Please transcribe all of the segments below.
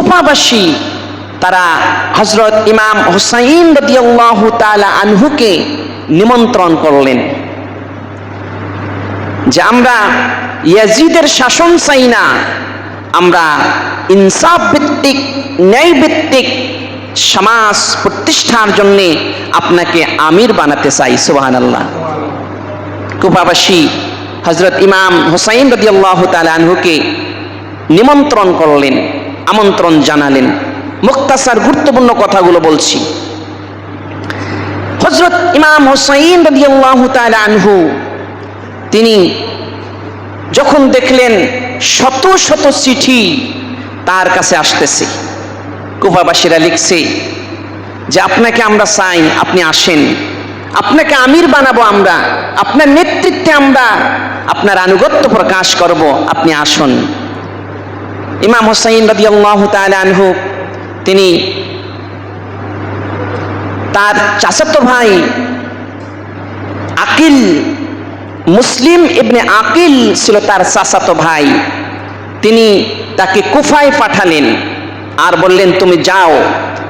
কুফাবাসী তারা হজরত ইমাম হুসাইন রদিয়াল্লাহু তাআলা আনহুকে নিমন্ত্রণ করলেন যে আমরা ইয়াজিদের শাসন চাই না, আমরা ইনসাফ ভিত্তিক, ন্যায় ভিত্তিক সমাজ প্রতিষ্ঠার জন্যে আপনাকে আমির বানাতে চাই সুবাহান আল্লাহ কুপাবাসী হজরত ইমাম হুসাইন রদিয়াল্লাহ আনহুকে নিমন্ত্রণ করলেন। আমন্ত্রণ জানালেন। মুক্তাসার গুরুত্বপূর্ণ কথাগুলো বলছি। হজরত ইমাম হুসাইন রদিয়াল্লাহ আনহু, তিনি যখন দেখলেন শত শত চিঠি তার কাছে আসতেছে। কুফাবাসীরা লিখছে যে, আপনাকে আমরা চাই, আপনি আসেন। আপনাকে আমির বানাবো আমরা। আপনার নেতৃত্বে আমরা আপনার আনুগত্য প্রকাশ করব। আপনি আসুন। ইমাম হোসাইন রদি আল্লাহ আনহু, তিনি তার চাচাতো ভাই আকিল, মুসলিম ইবনে আকিল ছিল তার চাচাতো ভাই। তিনি তাকে কুফায় পাঠালেন আর বললেন, তুমি যাও,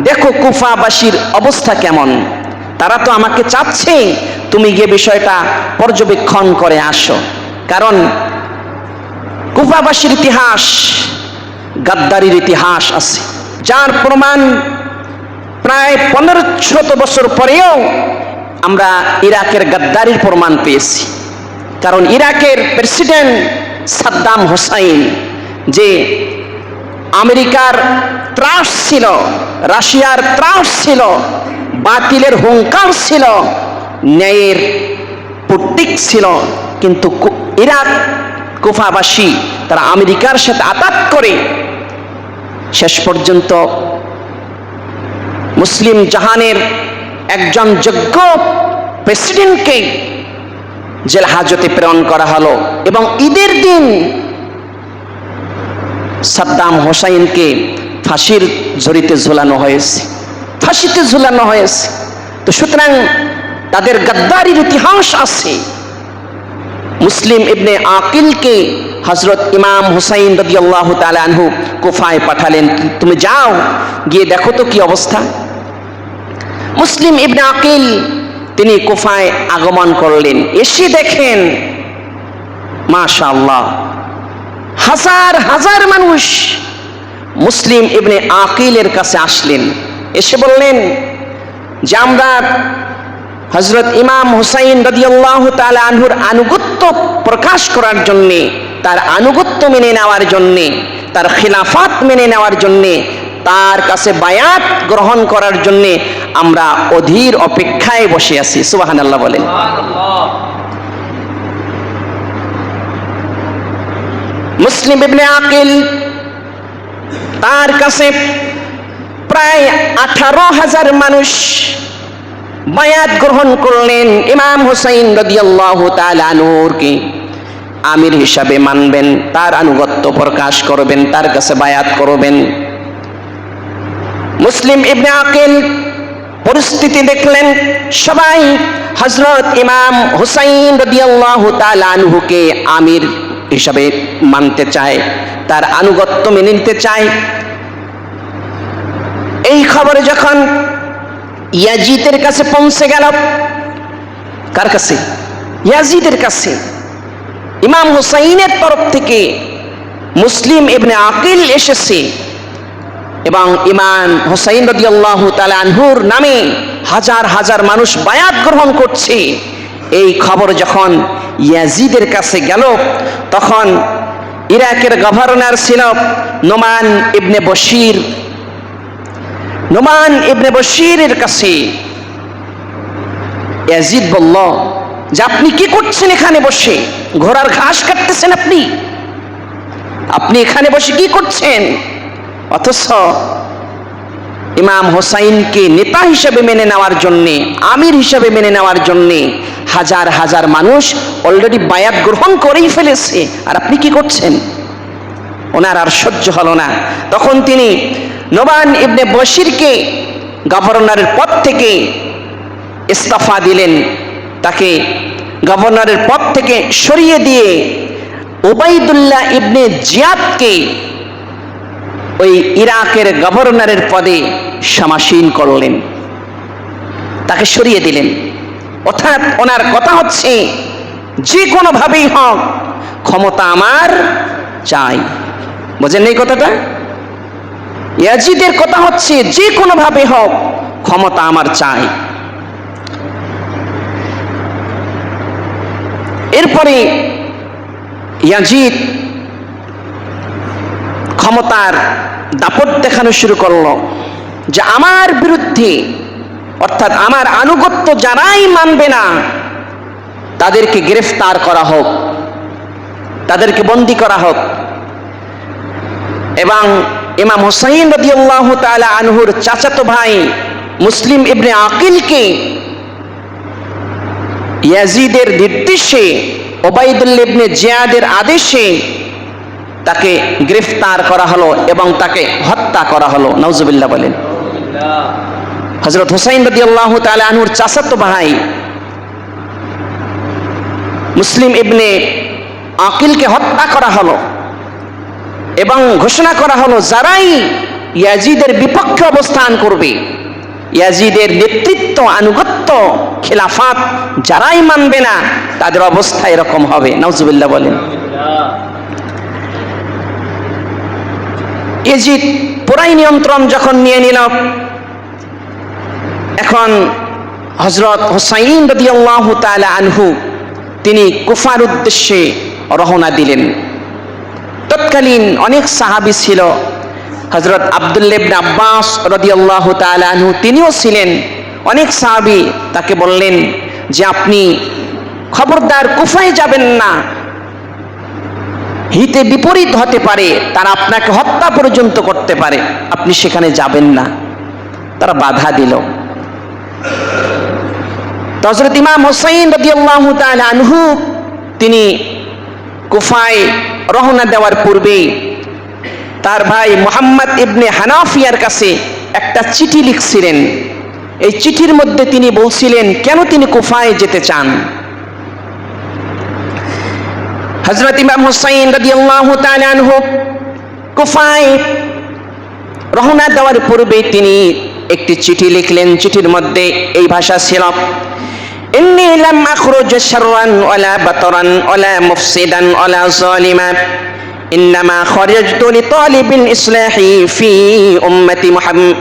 দেখো কুফাবাসীর অবস্থা কেমন। তারা তো আমাকে চাচ্ছে, তুমি গিয়ে বিষয়টা পর্যবেক্ষণ করে আসো। কারণ কুফাবাসীর ইতিহাস গাদ্দারির ইতিহাস আছে, যার প্রমাণ প্রায় পনেরো শত বছর পরেও আমরা ইরাকের গাদ্দারির প্রমাণ পেয়েছি। কারণ ইরাকের প্রেসিডেন্ট সাদ্দাম হোসাইন যে আমেরিকার ত্রাস ছিল, রাশিয়ার ত্রাস ছিল, বাতিলের হুঙ্কার ছিল, ন্যায়ের প্রতীক ছিল, কিন্তু ইরাক কুফাবাসী তারা আমেরিকার সাথে আতাত করে শেষ পর্যন্ত মুসলিম জাহানের একজন যোগ্য প্রেসিডেন্টকে জেল হাজতে প্রেরণ করা হলো এবং ঈদের দিন সাদ্দাম হোসাইনকে ফাঁসির ঝুড়িতে ঝুলানো হয়েছে। ফাঁসিতে ঝুলানো হয়েছে। তো সুতরাং তাদের গাদ্দারির ইতিহাস আছে। মুসলিম ইবনে আকিলকে হজরত ইমাম হুসাইন রদি আল্লাহ আনহু কুফায় পাঠালেন, তুমি যাও, গিয়ে দেখো তো কি অবস্থা। মুসলিম ইবনে আকিল, তিনি কুফায় আগমন করলেন। এসে দেখেন মাশা আল্লাহ হাজার হাজার মানুষ মুসলিম ইবনে আকিলের কাছে আসলেন। এসে বললেন, যে আমরা হজরত ইমাম হুসাইন রদিয়াল্লাহ তাআলা আনহুর আনুগত্য প্রকাশ করার জন্যে তার আনুগত্য মেনে নেওয়ার জন্যে, তার খিলাফাত মেনে নেওয়ার জন্যে, তার কাছে বায়াত গ্রহণ করার জন্যে আমরা অধীর অপেক্ষায় বসে আছি। সুবাহান আল্লাহ বলেন। মুসলিম ইবনে আকিল তার কাছে প্রায় আঠারো হাজার মানুষ বায়াত গ্রহণ করলেন ইমাম হুসাইন রদিয়াল্লাহু তাআলা আনহুরকে আমির হিসাবে মানবেন, তার আনুগত্য প্রকাশ করবেন, তার কাছে বায়াত করবেন। মুসলিম ইবনে আকিল পরিস্থিতি দেখলেন, সবাই হজরত ইমাম হুসাইন রদিয়াল্লাহু তাআলা আনহুকে আমির হিসাবে মানতে চায়, তার আনুগত্য মেনে নিতে চায়। এই খবরে যখন ইয়াজিদের কাছে পৌঁছে গেল, কার কাছে? ইয়াজিদের কাছে। ইমাম হুসাইনের তরফ থেকে মুসলিম ইবনে আকিল এসেছে এবং ইমাম হুসাইন রদিয়াল্লাহু তাআলা আনহুর নামে হাজার হাজার মানুষ বায়াত গ্রহণ করছে। এই খবর যখন ইয়াজিদের কাছে গেল, তখন ইরাকের গভর্নর ছিল নোমান ইবনে বশির। নোমান ইবনে বশিরের কাছে ইয়াজিদ বলল যে আপনি কি করছেন এখানে বসে? ঘোড়ার ঘাস কাটতেছেন আপনি? আপনি এখানে বসে কি করছেন? অথচ ইমাম হোসাইনকে নেতা হিসেবে মেনে নেওয়ার জন্যে, আমির হিসেবে মেনে নেওয়ার জন্যে হাজার হাজার মানুষ অলরেডি বায়াত গ্রহণ করেই ফেলেছে। আর আপনি কি করছেন? ওনার আর সহ্য হলো না। তখন তিনি নোমান ইবনে বশিরকে গভর্নরের পদ থেকে ইস্তফা দিলেন। তাকে গভর্নরের পদ থেকে সরিয়ে দিয়ে ওবাইদুল্লাহ ইবনে জিয়াদকে ওই ইরাকের গভর্নরের পদে সমাসীন করলেন। তাকে সরিয়ে দিলেন। অর্থাৎ ওনার কথা হচ্ছে, যে কোনোভাবেই হোক, ক্ষমতা আমার চাই। বোঝেন এই কথাটা? ইয়াজিদের কথা হচ্ছে, যে কোনোভাবে হোক, ক্ষমতা আমার চাই। এরপরে ইয়াজিদ ক্ষমতার দাপট দেখানো শুরু করল যে আমার বিরুদ্ধে, অর্থাৎ আমার আনুগত্য যারাই মানবে না, তাদেরকে গ্রেফতার করা হোক, তাদেরকে বন্দি করা হোক। এবং ইমাম হুসাইন রদিয়াল্লাহ তাআলা আনহুর চাচাতো ভাই মুসলিম ইবনে আকিলকে ইয়াজিদের নির্দেশে ওবাইদুল্লা ইবনে জিয়াদের আদেশে তাকে গ্রেফতার করা হলো এবং তাকে হত্যা করা হলো। নওজুবিল্লাহ বলেন। হজরত হুসাইন রদি আল্লাহ আনহুর চাচাতো ভাই মুসলিম ইবনে আকিলকে হত্যা করা হলো এবং ঘোষণা করা হলো, যারাই ইয়াজিদের বিপক্ষে অবস্থান করবে ইয়াজিদের নেতৃত্ব, আনুগত্য, খেলাফাত যারাই মানবে না, তাদের অবস্থা এরকম হবে। নওজুবিল্লাহ বলেন। ইজিদ পুরাই নিয়ন্ত্রণ যখন নিয়ে নিল, এখন হজরত হোসাইন রদিয়াল্লাহ তাআলা আনহু, তিনি কুফার উদ্দেশ্যে রওনা দিলেন। তৎকালীন অনেক সাহাবি ছিল হজরত আবদুল্লেবন আব্বাস রদিয়াল্লাহ আনহু, তিনিও ছিলেন। অনেক সাহাবী তাকে বললেন যে, আপনি খবরদার কুফায় যাবেন না। হিতে বিপরীত হতে পারে, তারা আপনাকে হত্যা পর্যন্ত করতে পারে। আপনি সেখানে যাবেন না। তারা বাধা দিল। হজরত ইমাম হোসাইন রদিয়াল্লাহু আনহু, তিনি কুফায় রওনা দেওয়ার পূর্বে তার ভাই মোহাম্মদ ইবনে হানাফিয়ার কাছে একটা চিঠি লিখছিলেন। এই চিঠির মধ্যে তিনি বলছিলেন, কেন তিনি কুফায় যেতে চান? হজরত ইমাম হুসাইন রাদিয়াল্লাহু তাআলা আনহু কুফায় রহনা দেওয়ার পূর্বে তিনি একটি চিঠি লিখলেন। চিঠির মধ্যে এই ভাষা ছিল, ইন্নি লাম আখরুজ শাররান ওয়ালা বাতরান ওয়ালা মুফসিদান ওয়ালা إنما خرجت لطالب الإصلاح في أمة محمد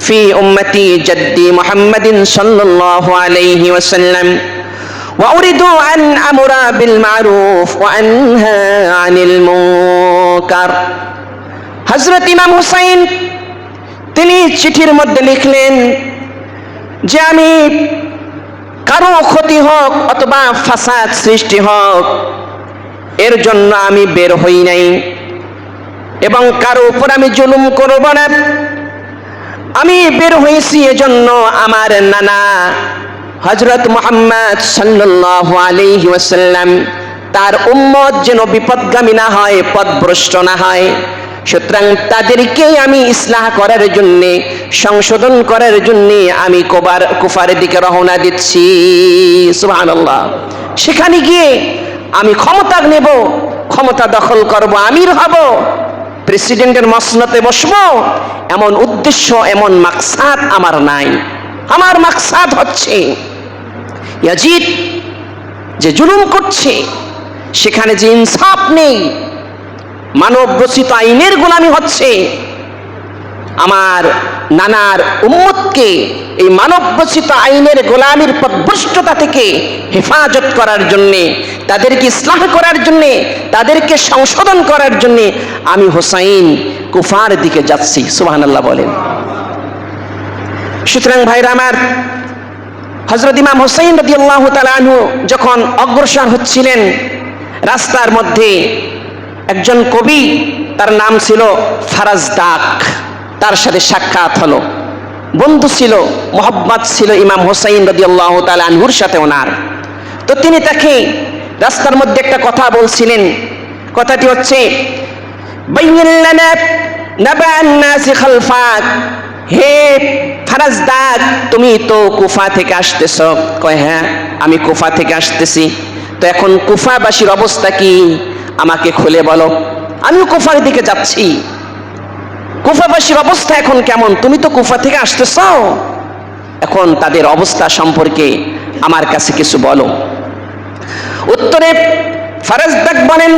في أمتي جدي محمد صلى الله عليه وسلم وأريد أن أمر بالمعروف وأنهى عن المنكر হজরত ইমাম হুসাইন তিনি চিঠির মধ্যে লিখলেন যে আমি কারো ক্ষতি হোক অথবা ফাসাদ সৃষ্টি হোক এর জন্য আমি বের হই নাই। এবং কারও উপর আমি জুলুম করব না। আমি বের হয়েছি এজন্য আমার নানা হজরত মোহাম্মদ সাল্লাহ আলাইহি ওয়াসাল্লাম, তার উম্মত যেন বিপদগামী না হয়, পথভ্রষ্ট না হয়। সুতরাং তাদেরকে আমি ইসলাহ করার জন্যে, সংশোধন করার জন্যে আমি কোবার কুফারের দিকে রওনা দিচ্ছি। সুবহানাল্লাহ। সেখানে গিয়ে আমি ক্ষমতা নেব, ক্ষমতা দখল করব, আমির হব, প্রেসিডেন্টের মসনতে বসবো, এমন উদ্দেশ্য, এমন মাকসাদ আমার নাই। আমার মাকসাদ হচ্ছে ইয়াজিদ, যে জুলুম করছে, সেখানে যে ইনসাফ নেই মানব রচিত আইনের গোলামি হচ্ছে আমার নানার উম্মতকে এই মানব রচিত আইনের গোলামির পদভ্রষ্টতা থেকে হেফাজত করার জন্যে, তাদেরকে ইসলাহ করার জন্যে, তাদেরকে সংশোধন করার জন্যে আমি হোসাইন কুফার দিকে যাচ্ছি, সুবহানাল্লাহ বলেন। সুতরাং ভাইরা আমার হজরত ইমাম হোসাইন রদি আল্লাহ তালু যখন অগ্রসর হচ্ছিলেন, রাস্তার মধ্যে একজন কবি, তার নাম ছিল ফারাজ ডাক তার সাথে সাক্ষাৎ হলো। বন্ধু ছিল মোহাম্মদ ছিল ইমাম হোসাইন রদি আল্লাহ আনহুর সাথে ওনার। তো তিনি তাকে রাস্তার মধ্যে একটা কথা বলছিলেন। কথাটি হচ্ছে হে ফারাজদাক তুমি তো কুফা থেকে আসতেছ। কয় হ্যাঁ আমি কুফা থেকে আসতেছি। তো এখন কুফাবাসীর অবস্থা কি? আমাকে খুলে বলো। আমিও কুফার দিকে যাচ্ছি। কুফাবাসীর অবস্থা এখন কেমন? তুমি তো কুফা থেকে আসতেছ এখন তাদের অবস্থা সম্পর্কে আমার কাছে কিছু বলো। উত্তরে ফারাজদাক বলেন,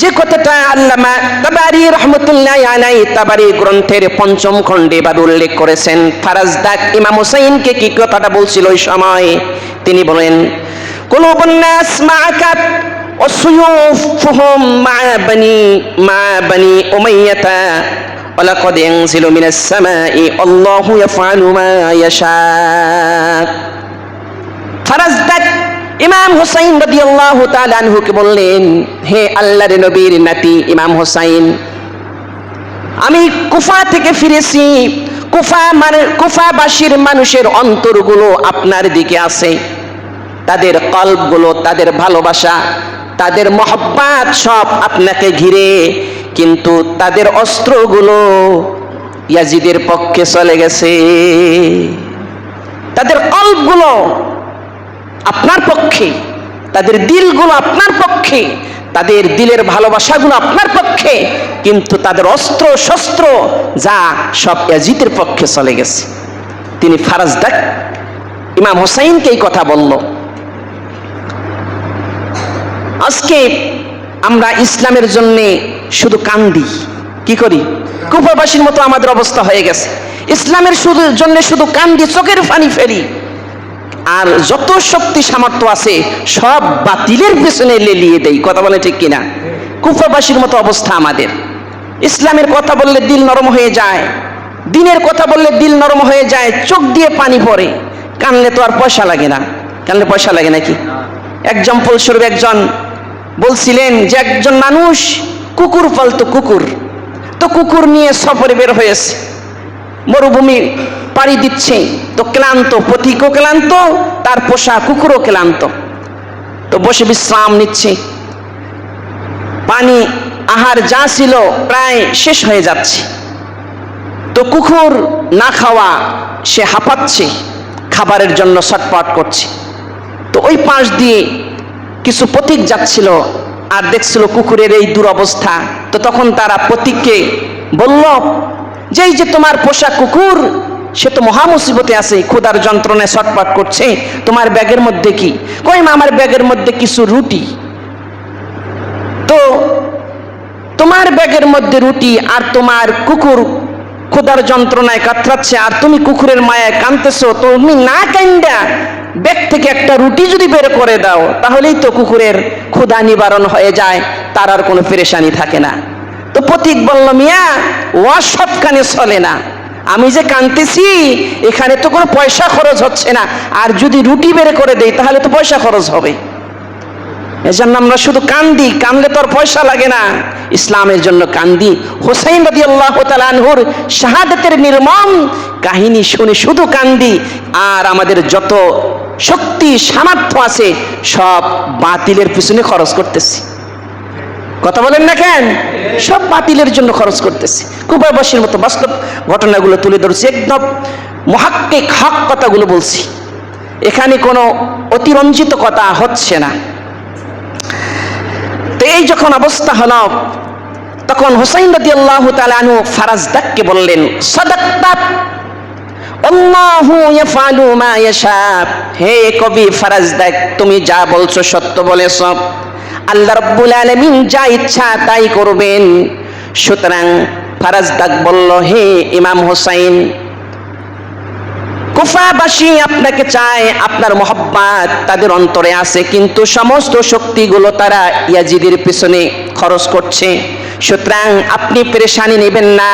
যে কথাটা আল্লামা তাবারি রহমতুল্লাহ আলাই তাবারি গ্রন্থের পঞ্চম খণ্ডে এভাবে উল্লেখ করেছেন ফারাজদাক ইমাম হুসাইনকে কি কথাটা বলছিল ওই সময়? তিনি বলেন কোন উপন্যাস মা আকাত মা বানি মা বানি উমাইয়াতা ولقد ينزل من السماء الله يفعل ما يشاء ফারাজদাক ইমাম হুসাইন রাদিয়াল্লাহু তাআলা আনহুকে বললেন হে আল্লাহর নবীর নাতি ইমাম হুসাইন আমি কুফা থেকে ফিরেছি কুফা মানে কুফাবাসীর মানুষের অন্তরগুলো আপনার দিকে আছে তাদের কল্পগুলো তাদের ভালোবাসা তাদের মহব্বাত সব আপনাকে ঘিরে কিন্তু তাদের অস্ত্রগুলো ইয়াজিদের পক্ষে চলে গেছে। তাদের কল্পগুলো আপনার পক্ষে, তাদের দিলগুলো আপনার পক্ষে, তাদের দিলের ভালোবাসাগুলো আপনার পক্ষে, কিন্তু তাদের অস্ত্র, শস্ত্র যা সব ইয়াজিদের পক্ষে চলে গেছে। তিনি ফারাজ ফারাজদাক ইমাম হোসাইনকে এই কথা বলল। আজকে আমরা ইসলামের জন্য শুধু কান্দি। কি করি? কুফাবাসীর মতো আমাদের অবস্থা হয়ে গেছে। ইসলামের শুধু জন্য শুধু কান্দি, চোখের পানি ফেরি আর যত শক্তি সামর্থ্য আছে, সব বাতিলের পেছনে লেলিয়ে দেই। কথা বলে ঠিক কিনা? কুফাবাসীর মতো অবস্থা আমাদের। ইসলামের কথা বললে দিল নরম হয়ে যায়। দিনের কথা বললে দিল নরম হয়ে যায়, চোখ দিয়ে পানি পড়ে। কানলে তো আর পয়সা লাগে না। কানলে পয়সা লাগে নাকি? এক্সাম্পল স্বরূপ একজন বলছিলেন যে একজন মানুষ কুকুর পালতো কুকুর। তো কুকুর নিয়ে সফরে বের হয়েছে। মরুভূমি পাড়ি দিচ্ছে। তো ক্লান্ত, পথিকও ক্লান্ত, তার পোষা কুকুরও ক্লান্ত। তো বসে বিশ্রাম নিচ্ছে। পানি, আহার যা ছিল প্রায় শেষ হয়ে যাচ্ছে। তো কুকুর না খাওয়া সে হাঁপাচ্ছে, খাবারের জন্য ছটপট করছে। তো ওই পাশ দিয়ে কিছু পথিক যাচ্ছিল আর দেখছিল কুকুরের এই দুরবস্থা। তো তখন তারা পথিককে বলল যে এই যে তোমার পোষা কুকুর, সে তো মহা মুসিবতে আছে, ক্ষুধার যন্ত্রণায় ছটপট করছে। তোমার ব্যাগের মধ্যে কি? কই আমার ব্যাগের মধ্যে কিছু রুটি। তো তোমার ব্যাগের মধ্যে রুটি আর তোমার কুকুর ক্ষুধার যন্ত্রণায় কাতরাচ্ছে, আর তুমি কুকুরের মায়ায় কানতেছো তুমি না কান্দা ব্যাগ থেকে একটা রুটি যদি বের করে দাও, তাহলেই তো কুকুরের ক্ষুধা নিবারণ হয়ে যায়, তার আর কোনো পেরেশানি থাকে না। তো প্রতীক বলল, মিয়া ওয়া সব কানে চলে না। আমি যে কানতেছি, এখানে তো কোনো পয়সা খরচ হচ্ছে না। আর যদি রুটি বের করে দেই, তাহলে তো পয়সা খরচ হবে। এজন্য আমরা শুধু কান্দি, কানলে তো আর পয়সা লাগে না। ইসলামের জন্য কান্দি। হোসাইন রদি আল্লাহ তালানহুর শাহাদাতের নির্মম কাহিনী শুনে শুধু কান্দি। আর আমাদের যত শক্তি, সামর্থ্য আছে, সব বাতিলের পিছনে খরচ করতেছি। কথা বলেন না কেন? সব বাতিলের জন্য খরচ করতেছি। কুবাবাসীর মতো বাস্তব ঘটনাগুলো তুলে ধরছি, একদম মহাক্কিক হক কথাগুলো বলছি। এখানে কোনো অতিরঞ্জিত কথা হচ্ছে না। তো এই যখন অবস্থা হলো, তখন হুসাইন রাদি আল্লাহ তালু ফারাজদাককে বললেন ইয়াশা। হে কবি ফারাজদাক তুমি যা বলছো সত্য বলেছ। আল্লাহ রাব্বুল আলামিন যা ইচ্ছা তাই করবেন। সুতরাং ফারাজদাক বলল, হে ইমাম হোসাইন কুফাবাসী আপনাকে চায়, আপনার মহব্বাত তাদের অন্তরে আছে, কিন্তু সমস্ত শক্তিগুলো তারা ইয়াজিদের পিছনে খরচ করছে। সুতরাং আপনি পেরেশানি নেবেন না,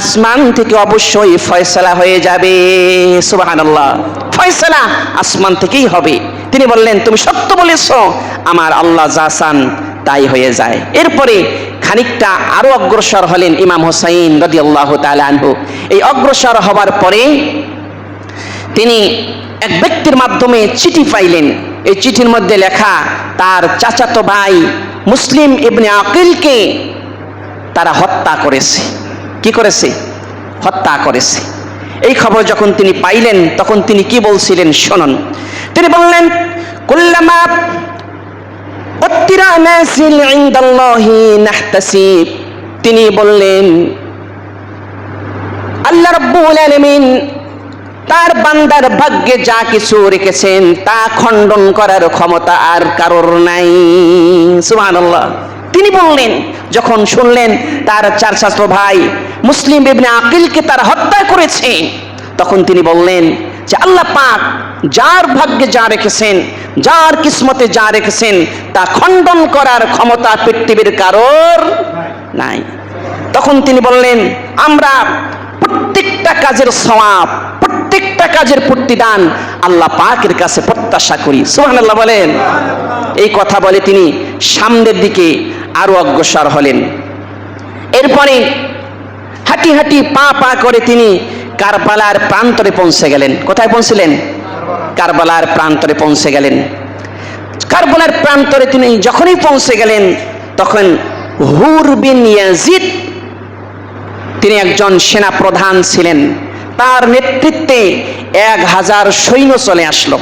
আসমান থেকে অবশ্যই ফয়সলা হয়ে যাবে, সুবহানাল্লাহ। ফয়সলা আসমান থেকেই হবে। তিনি বললেন, তুমি সত্য বলেছ, আমার আল্লাহ যা চান তাই হয়ে যায়। এরপরে খানিকটা আরও অগ্রসর হলেন ইমাম হোসাইন রদি আল্লাহ আনহু। এই অগ্রসর হবার পরে তিনি এক ব্যক্তির মাধ্যমে চিঠি পাইলেন। এই চিঠির মধ্যে লেখা, তার চাচাতো ভাই মুসলিম ইবনে আকিলকে তারা হত্যা করেছে। কি করেছে? হত্যা করেছে। এই খবর যখন তিনি পাইলেন, তখন তিনি কি বলছিলেন শুনুন। তিনি বললেন, কুল্লামা তিনি বললেন, আল্লাহ রব্বুল আলামিন তার বান্দার ভাগ্যে যা কিছু রেখেছেন, তা খণ্ডন করার ক্ষমতা আর কারোর নাই। সুবহানাল্লাহ। তিনি বললেন, যখন শুনলেন তার চার ছাত্র ভাই মুসলিম ইবনে আকিলকে তার হত্যা করেছে, তখন তিনি বললেন যে আল্লাহ পাক যার ভাগ্যে যা রেখেছেন, যার কিসমতে যা রেখেছেন, তা খণ্ডন করার ক্ষমতা পৃথিবীর কারোর নাই। তখন তিনি বললেন, আমরা প্রত্যেকটা কাজের সওয়াব প্রত্যেকটা কাজের প্রতিদান আল্লাহ পাকের কাছে প্রত্যাশা করি। সুবহানাল্লাহ বলেন। এই কথা বলে তিনি সামনের দিকে আরও অগ্রসর হলেন। এরপরে হাঁটি হাঁটি পা পা করে তিনি কারবালার প্রান্তরে পৌঁছে গেলেন। কোথায় পৌঁছলেন? কারবালার প্রান্তরে পৌঁছে গেলেন। কারবালার প্রান্তরে তিনি যখনই পৌঁছে গেলেন, তখন হুর বিন ইয়াজিদ তিনি একজন সেনা প্রধান ছিলেন। তার নেতৃত্বে এক হাজার সৈন্য চলে আসলো।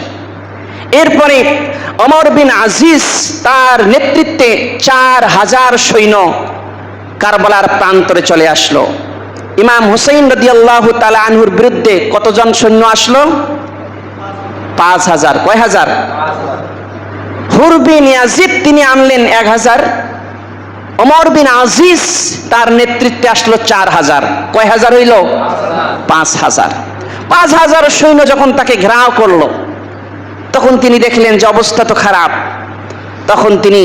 এরপরে অমর বিন আজিজ তার নেতৃত্বে চার হাজার সৈন্য কারবালার প্রান্তরে চলে আসলো। ইমাম হুসাইন রদি আল্লাহ তালা আনহুর বিরুদ্ধে কতজন সৈন্য আসলো? পাঁচ হাজার। কয় হাজার? হুরবিন ইয়াজিদ তিনি আনলেন এক হাজার। অমর বিন আজিজ, তার নেতৃত্বে আসলো চার হাজার। কয় হাজার হইল? পাঁচ হাজার। পাঁচ হাজার সৈন্য যখন তাকে ঘেরাও করল, তখন তিনি দেখলেন যে অবস্থা তো খারাপ। তখন তিনি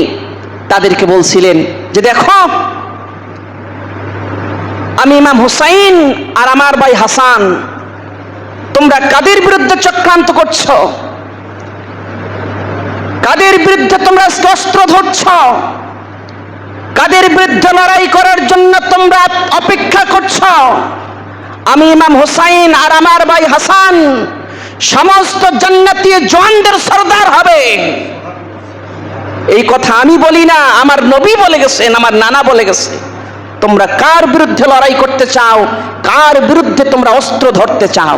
তাদেরকে বলছিলেন যে, দেখো, আমি ইমাম হুসাইন আর আমার ভাই হাসান, তোমরা কাদের বিরুদ্ধে চক্রান্ত করছ? কাদের বিরুদ্ধে তোমরা অস্ত্র ধরছ? কাদের বিরুদ্ধে লড়াই করার জন্য তোমরা অপেক্ষা করছ? আমি ইমাম হুসাইন আর আমার ভাই হাসান, সমস্ত জান্নাতি জওয়ানদের সর্দার হবে। এই কথা আমি বলি না, আমার নবী বলে গেছেন, আমার নানা বলে গেছে। তোমরা কার বিরুদ্ধে লড়াই করতে চাও, কার বিরুদ্ধে তোমরা অস্ত্র ধরতে চাও?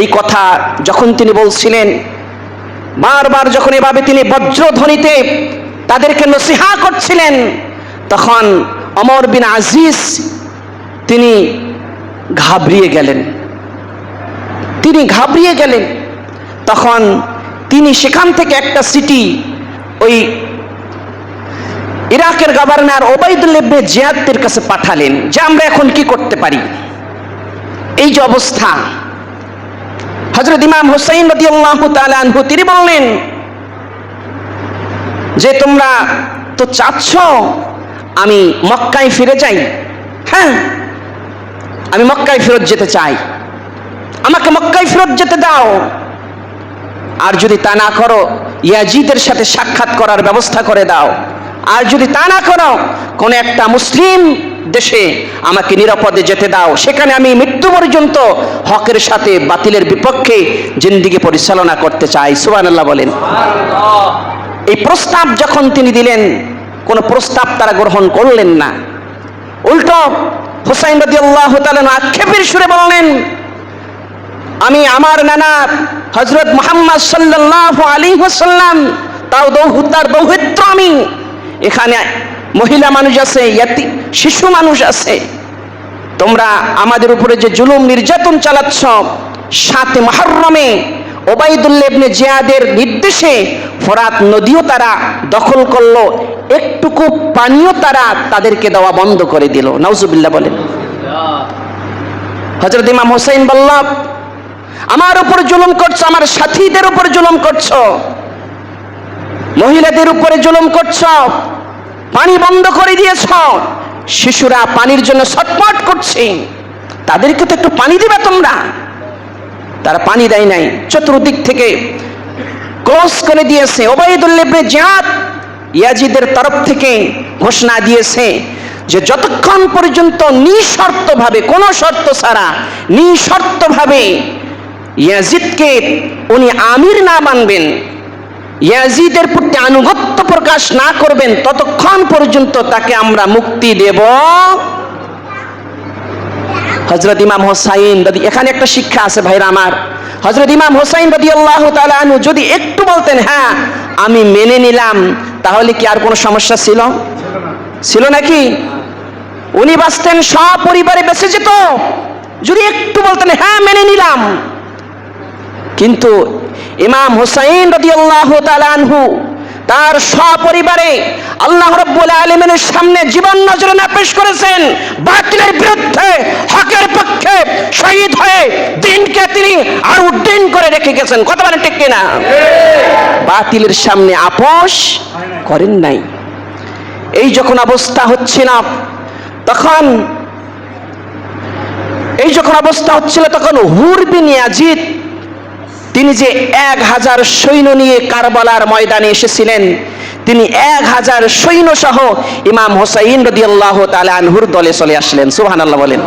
এই কথা যখন তিনি বলছিলেন, বারবার যখন এভাবে তিনি বজ্রধ্বনিতে তাদেরকে নসিহা করছিলেন তখন অমর বিন আজিজ তিনি ঘাবড়িয়ে গেলেন। তিনি ঘাবড়িয়ে গেলেন। তখন তিনি সেখান থেকে একটা সিটি ওই ইরাকের গভর্নর ওবায়দুল্লেবনে জিয়াদের কাছে পাঠালেন যে আমরা এখন কি করতে পারি। এই যে অবস্থা। হজরত ইমাম হুসাইন রদি আল্লাহ আনহু, তিনি বললেন যে তোমরা তো চাচ্ছ আমি মক্কায় ফিরে যাই। হ্যাঁ আমি মক্কায় ফেরত যেতে চাই। আমাকে মক্কায় ফেরত যেতে দাও। আর যদি তা না করো ইয়াজিদের সাথে সাক্ষাৎ করার ব্যবস্থা করে দাও। আর যদি তা না করো কোন একটা মুসলিম দেশে আমাকে নিরাপদে যেতে দাও। সেখানে আমি মৃত্যু পর্যন্ত হকের সাথে বাতিলের বিপক্ষে জিন্দিগি পরিচালনা করতে চাই। সুবান আল্লাহ বলেন এই প্রস্তাব যখন তিনি দিলেন কোন প্রস্তাব তারা গ্রহণ করলেন না। উল্টো হুসাইন রদি আল্লাহ আক্ষেপের সুরে বললেন, আমি আমার নানা হজরত মোহাম্মদ সাল্লাহ আলী হাসাল্লাম তাও তার দৌহিত্র আমি। এখানে মহিলা মানুষ আছে শিশু মানুষ আছে। তোমরা আমাদের উপরে যে জুলুম নির্যাতন চালাচ্ছ সাথে মহরমে ওবায়দুল্লেবনে জিয়াদের নির্দেশে ফরাত নদীও তারা দখল করল, একটুকু পানিও তারা তাদেরকে দেওয়া বন্ধ করে দিল। নাউজুবিল্লাহ বলেন। হজরত ইমাম হোসেন বল্লভ আমার উপর জুলুম করছ, আমার সাথীদের উপর জুলুম করছ, মহিলাদের উপরে জুলুম করছ, পানি বন্ধ করে দিয়েছ, শিশুরা পানির জন্য ছটপট করছে, তাদেরকে তো একটু পানি দিবে তোমরা। তারা পানি দেয় নাই। চতুর্দিক থেকে ক্লোজ করে দিয়েছে। ওবায়দুল্লেবনে জিয়াদ ইয়াজিদের তরফ থেকে ঘোষণা দিয়েছে যে যতক্ষণ পর্যন্ত নিঃশর্তভাবে, কোনো শর্ত ছাড়া নিঃশর্তভাবে ইয়াজিদকে উনি আমির না মানবেন, ইয়াজিদের প্রতি আনুগত্য প্রকাশ না করবেন, ততক্ষণ পর্যন্ত তাকে আমরা মুক্তি দেব। হজরত ইমাম হোসাইন যদি, এখানে একটা শিক্ষা আছে ভাইরা আমার। হজরত ইমাম হোসাইন রদি আল্লাহ তালু যদি একটু বলতেন হ্যাঁ আমি মেনে নিলাম, তাহলে কি আর কোনো সমস্যা ছিল? ছিল নাকি? উনি বাঁচতেন সপরিবারে বেঁচে যেত। যদি একটু বলতেন হ্যাঁ মেনে নিলাম। কিন্তু ইমাম হুসাইন রাদিয়াল্লাহু তাআলা আনহু, তার সপরিবারে আল্লাহ রাব্বুল আলামিনের সামনে জীবন নজরানা পেশ করেছেন, বাতিলের বিরুদ্ধে শহীদ হয়ে দিনকে তিনি আর উদ্দিন করে রেখে গেছেন। কথা বলেন ঠিক কিনা? বাতিলের সামনে আপোষ করেন নাই। এই যখন অবস্থা হচ্ছে না, তখন এই যখন অবস্থা হচ্ছিল তখন হুর বিন ইয়াজিদ, তিনি যে এক হাজার সৈন্য নিয়ে কারবালার ময়দানে এসেছিলেন, তিনি এক হাজার সৈন্য সহ ইমাম হোসাইন রদি আল্লাহ তালা আনহুর দলে চলে আসলেন। সুহান আল্লাহ বলেন।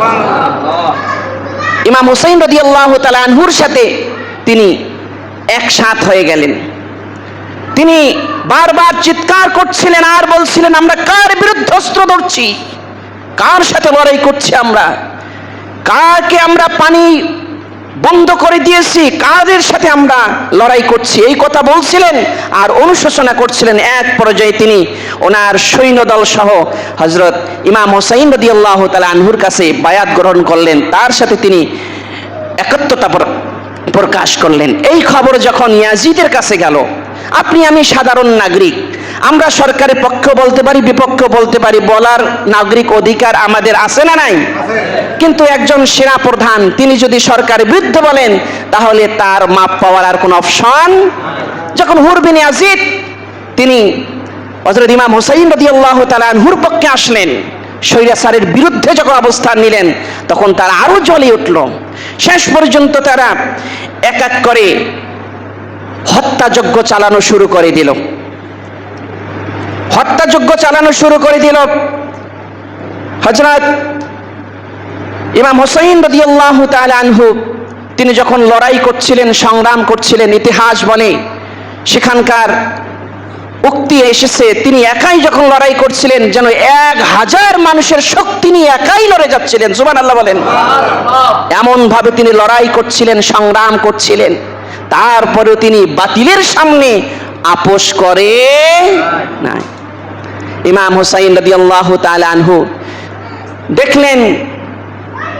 ইমাম হুসাইন রদি আল্লাহ তালা আনহুর সাথে তিনি একসাথ হয়ে গেলেন। তিনি বারবার চিৎকার করছিলেন, আর বলছিলেন, আমরা কার বিরুদ্ধে অস্ত্র ধরছি? কার সাথে লড়াই করছি আমরা? কাকে আমরা পানি বন্ধ করে দিয়েছি, কাদের সাথে আমরা লড়াই করছি? এই কথা বলছিলেন আর অনুশোচনা করছিলেন এক পর্যায়ে তিনি, ওনার সৈন্যদল সহ হজরত ইমাম হোসাইন রদি আল্লাহ তালা আনহুর কাছে বায়াত গ্রহণ করলেন। তার সাথে তিনি একত্রতা প্রকাশ করলেন। এই খবর যখন ইয়াজিদের কাছে গেল, আপনি আমি সাধারণ নাগরিক আমরা সরকারের পক্ষ বলতে পারি, বিপক্ষ বলতে পারি, বলার নাগরিক অধিকার আমাদের আছে না নাই? কিন্তু একজন সেনা প্রধান তিনি যদি সরকারের বিরুদ্ধে বলেন, তাহলে তার মাপ পাওয়ার আর কোনো অপশন? যখন হুরবিন আজিদ তিনি হজরত ইমাম হুসাইন রদি আল্লাহ হুর পক্ষে আসলেন স্বৈরাচারের বিরুদ্ধে যখন অবস্থান নিলেন, তখন তারা আরও জ্বলে উঠল। শেষ পর্যন্ত তারা এক এক করে হত্যাযজ্ঞ চালানো শুরু করে দিল। হত্যাযজ্ঞ চালানো শুরু করে দিল। হজরত ইমাম হোসাইন রদিয়াল্লাহু আনহু, তিনি যখন লড়াই করছিলেন, সংগ্রাম করছিলেন ইতিহাস বলে সেখানকার উক্তি এসেছে, তিনি একাই যখন লড়াই করছিলেন, যেন এক হাজার মানুষের শক্তি নিয়ে একাই লড়ে যাচ্ছিলেন। সুবান আল্লাহ বলেন। এমন ভাবে তিনি লড়াই করছিলেন, সংগ্রাম করছিলেন। তারপরেও তিনি বাতিলের সামনে আপোষ করে নাই। ইমাম হুসাইন রদি আল্লাহ আনহু। দেখলেন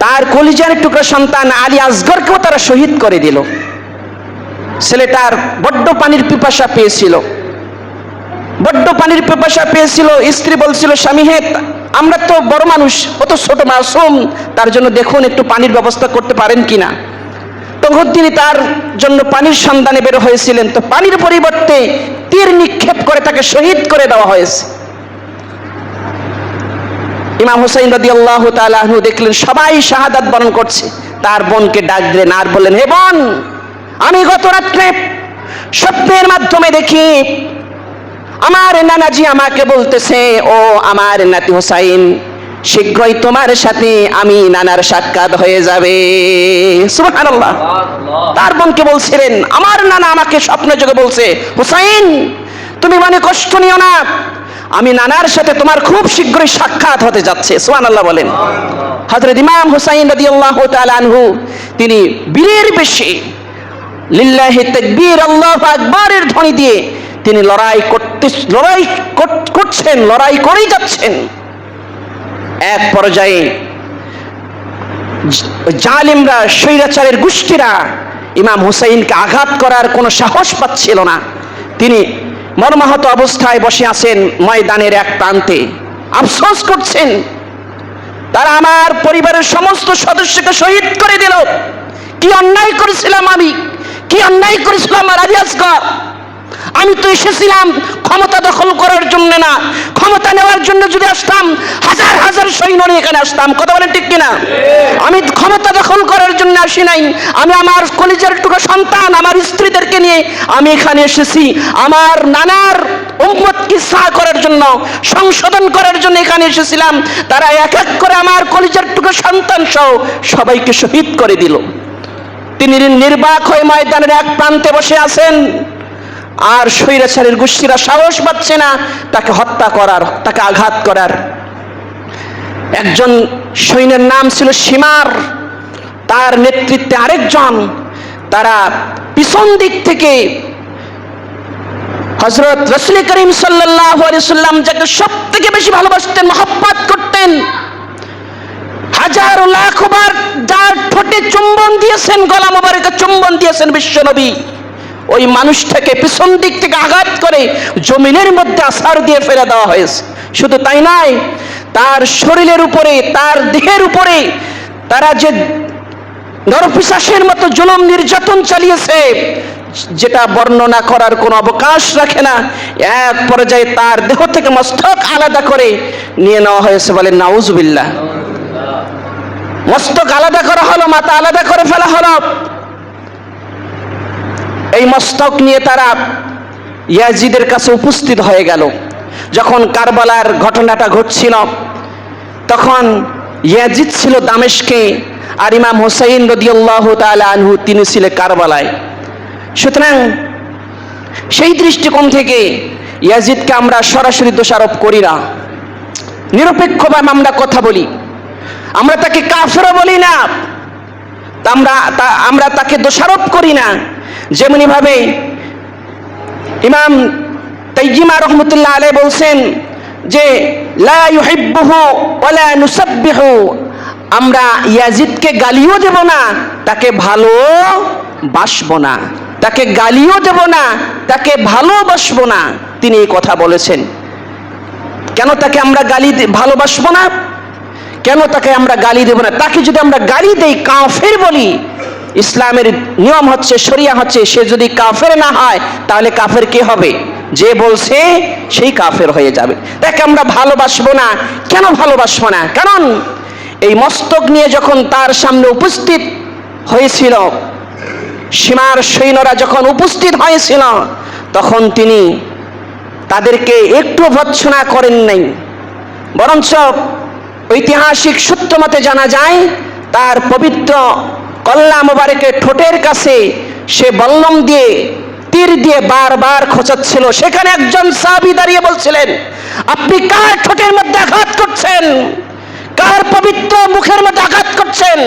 তার কলিজার টুকরা সন্তান আলী আসগরকেও তারা শহীদ করে দিল। ছেলেটার বড্ড পানির পিপাসা পেয়েছিল। বড্ড পানির পিপাসা পেয়েছিল, স্ত্রী বলছিল, স্বামী হে, আমরা তো বড় মানুষ, অত ছোট মাসুম, তার জন্য দেখুন একটু পানির ব্যবস্থা করতে পারেন কিনা? তখন তিনি তার জন্য পানির সন্ধানে বের হয়েছিলেন। তো পানির পরিবর্তে তীর নিক্ষেপ করে তাকে শহীদ করে দেওয়া হয়েছে। ইমাম হুসাইন রদি আল্লাহ তালু দেখলেন সবাই শাহাদাত বরণ করছে। তার বোনকে ডাক দিলেন আর বললেন হে বোন আমি গত রাত্রে স্বপ্নের মাধ্যমে দেখি আমার নানাজি আমাকে বলতেছে ও আমার নাতি হোসাইন শীঘ্রই তোমার সাথে আমি নানার সাক্ষাৎ হয়ে যাবে। সুবহানাল্লাহ। তার বোনকে বলছিলেন আমার নানা আমাকে স্বপ্ন যোগে বলছে হুসাইন তুমি মানে কষ্ট নিও না। আমি নানার সাথে তোমার খুব শীঘ্রই সাক্ষাৎ হতে যাচ্ছে। সোহান আল্লাহ বলেন। হজরত ইমাম হুসাইন রদি আল্লাহ আনহু, তিনি বীরের বেশি লিল্লাহি তাকবীর, আল্লাহ আকবরের ধ্বনি দিয়ে তিনি লড়াই করতে, লড়াই করছেন, লড়াই করেই যাচ্ছেন। এক পর্যায়ে জালিমরা, স্বৈরাচারের গোষ্ঠীরা ইমাম হুসাইনকে আঘাত করার কোনো সাহস পাচ্ছিল না। তিনি মর্মাহত অবস্থায় বসে আছেন ময়দানের এক প্রান্তে। আফসোস করছেন। তারা আমার পরিবারের সমস্ত সদস্যকে শহীদ করে দিল। কি অন্যায় করেছিলাম আমি? কি অন্যায় করেছিলাম আসগর আমি তো এসেছিলাম ক্ষমতা দখল করার জন্য না। ক্ষমতা নেওয়ার জন্য যদি আসতাম, হাজার হাজার সৈন্য নিয়ে এখানে আসতাম। কথা বলেন ঠিক কিনা? আমি ক্ষমতা দখল করার জন্য আসি নাই। আমি আমার কলিজার টুকু সন্তান, আমার স্ত্রীদেরকে নিয়ে আমি এখানে এসেছি। আমার নানার উম্মতকে সা করার জন্য, সংশোধন করার জন্য এখানে এসেছিলাম। তারা এক এক করে আমার কলিজার টুকু সন্তান সহ সবাইকে শহীদ করে দিল। তিনি নির্বাক হয়ে ময়দানের এক প্রান্তে বসে আছেন। আর স্বৈরাচারের গোষ্ঠীরা সাহস পাচ্ছে না তাকে হত্যা করার, তাকে আঘাত করার। একজন সৈন্যের নাম ছিল সীমার। তার নেতৃত্বে আরেকজন, তারা পিছন দিক থেকে হজরত রসুল করিম সাল্লাম যাকে সব থেকে বেশি ভালোবাসতেন, মহব্বত করতেন, হাজার লাখ বার যার চুম্বন দিয়েছেন, গলা মোবারকে চুম্বন দিয়েছেন বিশ্বনবী ওই মানুষটাকে পিছন দিক থেকে আঘাত করে জমিনের মধ্যে আসার দিয়ে ফেলে দেওয়া হয়েছে। শুধু তাই নয়, তার শরীরের উপরে, তার দেহের উপরে তারা যে নরপিশাসের মতো জুলুম নির্যাতন চালিয়েছে, যেটা বর্ণনা করার কোনো অবকাশ রাখে না, এক পর্যায়ে তার দেহ থেকে মস্তক আলাদা করে নিয়ে নেওয়া হয়েছে বলে নাউজুবিল্লাহ। মস্তক আলাদা করা হলো, মাথা আলাদা করে ফেলা হলো। এই মস্তক নিয়ে তারা ইয়াজিদের কাছে উপস্থিত হয়ে গেল। যখন কারবালার ঘটনাটা ঘটছিল, তখন ইয়াজিদ ছিল দামেশকে আর ইমাম হোসাইন রদিয়াল্লাহ তাআলা আনহু তিনি ছিলেন কারবালায়। সুতরাং সেই দৃষ্টিকোণ থেকে ইয়াজিদকে আমরা সরাসরি দোষারোপ করি না। নিরপেক্ষভাবে আমরা কথা বলি। আমরা তাকে কাফেরও বলি না। আমরা আমরা তাকে দোষারোপ করি না। যেমনি ভাবে ইমাম তাইজিমা রহমতুল্লাহ আলে বলছেন যে, লা আমরা ইয়াজিদকে গালিও দেব না, তাকে ভালো বাসবো না। তাকে গালিও দেব না, তাকে ভালোবাসবো না। তিনি এই কথা বলেছেন। কেন তাকে আমরা গালি ভালোবাসবো না? কেন তাকে আমরা গালি দেব না? তাকে যদি আমরা গালি দেই, কাফের বলি, ইসলামের নিয়ম হচ্ছে, শরিয়া হচ্ছে, সে যদি কাফের না হয়, তাহলে কাফের কে হবে? যে বলছে, সেই কাফের হয়ে যাবে। তাকে আমরা ভালোবাসবো না। কেন ভালোবাসবো না? কারণ এই মস্তক নিয়ে যখন তার সামনে উপস্থিত হয়েছিল, সীমার সৈন্যরা যখন উপস্থিত হয়েছিল, তখন তিনি তাদেরকে একটু ভৎসনা করেন নাই। বরঞ্চ ঐতিহাসিক সূত্র মতে জানা যায়, তার পবিত্র কল্লা মোবারকের ঠোঁটের কাছে সে বল্লম দিয়ে তীর দিয়ে বারবার খোঁচাচ্ছিল। সেখানে একজন সাহাবী দাঁড়িয়ে বলছিলেন, আপনি কার ঠোঁটের মধ্যে আঘাত করছেন? কার পবিত্র মুখের মধ্যে আঘাত করছেন?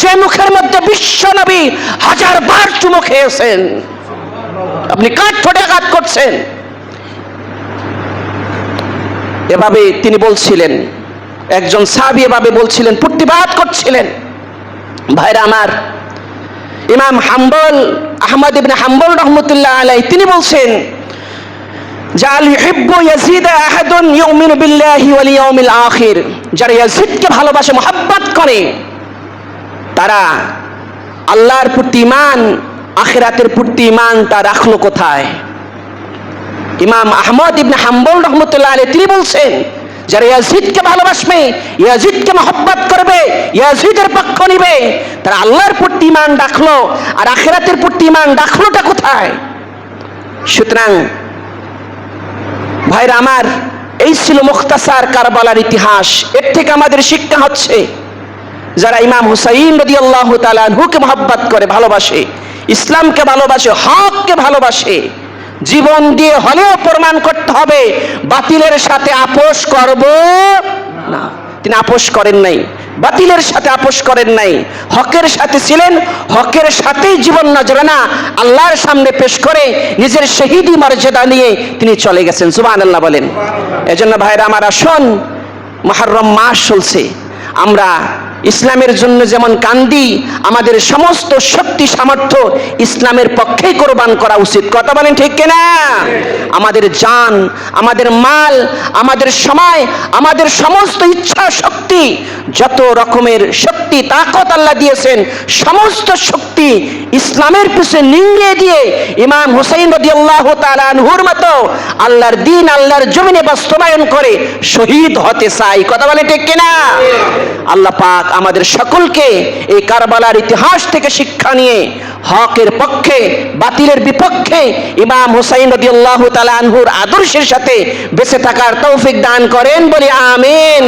যে মুখের মধ্যে বিশ্ব নবী হাজার বার চুমো খেয়েছেন। আপনি কার ঠোঁটে আঘাত করছেন? এভাবে তিনি বলছিলেন একজন সাহাবী এভাবে বলছিলেন, প্রতিবাদ করছিলেন। ভাইরা আমার, ইমাম হাম্বল, আহমদ ইবনে হাম্বল রহমতুল্লাহ আলাই তিনি বলছেন জাল ইউহিব্বু ইয়াজিদ আহাদুন ইউমিনু বিল্লাহি ওয়াল ইয়াউমিল আখির। যারা ইয়াজিদকে ভালোবাসে, মোহাব্বত করে, তারা আল্লাহর প্রতি ইমান আখিরাতের প্রতি ইমান তা রাখল কোথায়? ইমাম আহমদ ইবনে হাম্বল রহমতুল্লাহ আলী তিনি বলছেন যারা ইয়াজিদকে ভালোবাসবে, ইয়াজিদকে মহব্বত করবে, ইয়াজিদের পক্ষ নিবে, তারা আল্লাহর প্রতি ইমান ডাকলো আর আখেরাতের প্রতি ইমান ডাকলোটা কোথায়? সুতরাং ভাইরা আমার, এই ছিল মুখতাসার কারবালার ইতিহাস। এর থেকে আমাদের শিক্ষা হচ্ছে, যারা ইমাম হুসাইন রদি আল্লাহ তালুকে মহব্বত করে, ভালোবাসে, ইসলামকে ভালোবাসে, হককে ভালোবাসে জীবন দিয়ে হলেও প্রমাণ করতে হবে, বাতিলের সাথে আপোষ করব না। তিনি আপোষ করেন নাই, বাতিলের সাথে আপোষ করেন নাই, হকের সাথে ছিলেন, হকের সাথেই জীবন নজরানা আল্লাহর সামনে পেশ করে নিজের শহীদি মর্যাদা নিয়ে তিনি চলে গেছেন। সুবাহ আল্লাহ বলেন। এজন্য ভাইরা, আমার আসন মহারম মাস চলছে। আমরা ইসলামের জন্য যেমন কান্দি, আমাদের সমস্ত শক্তি, সামর্থ্য ইসলামের পক্ষেই কোরবান করা উচিত। কথা বলেন ঠিক কিনা? আমাদের জান, আমাদের মাল, আমাদের সময়, আমাদের সমস্ত ইচ্ছা, শক্তি, যত রকমের শক্তি, তাকত আল্লাহ দিয়েছেন, সমস্ত শক্তি ইসলামের পিছনে নিংড়ে দিয়ে ইমাম হুসাইন রদি আল্লাহ তালুর মতো আল্লাহর দিন, আল্লাহর জমিনে বাস্তবায়ন করে শহীদ হতে চাই। কথা বলে ঠিক কিনা? আল্লাহ পাক আমাদের সকলকে এই কারবালার ইতিহাস থেকে শিক্ষা নিয়ে হকের পক্ষে, বাতিলের বিপক্ষে ইমাম হুসাইন রদি আল্লাহ তালা আনহুর আদর্শের সাথে বেঁচে থাকার তৌফিক দান করেন বলি আমিন।